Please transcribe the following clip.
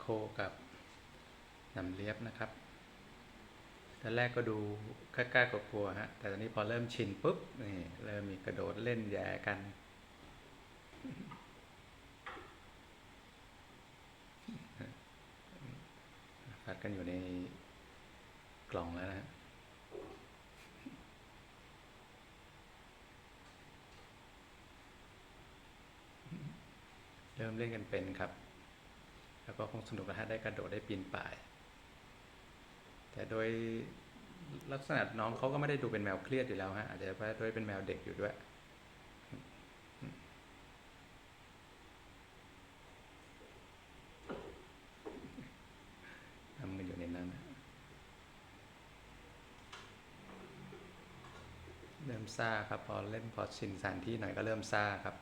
โคกับหนำเลียบนะครับตอนแรกก็ดูกล้าๆกลัวๆฮะ แต่ตอนนี้พอเริ่มชินปุ๊บ นี่เริ่มมีกระโดดเล่นแย่กัน ฟัดกันอยู่ในกล่องแล้วนะฮะเริ่มเล่นกันเป็นครับ แล้วก็คงสนุกนะฮะได้กระโดดได้ปีนป่าย แต่โดยลักษณะน้องเขาก็ไม่ได้ดูเป็นแมวเครียดอยู่แล้วฮะอาจจะว่าะด้วยเป็นแมวเด็กอยู่ด้วยทำกันอยู่ในนั้นเริ่มซาครับ พอเล่นพอชินสถานที่หน่อยก็เริ่มซาครับ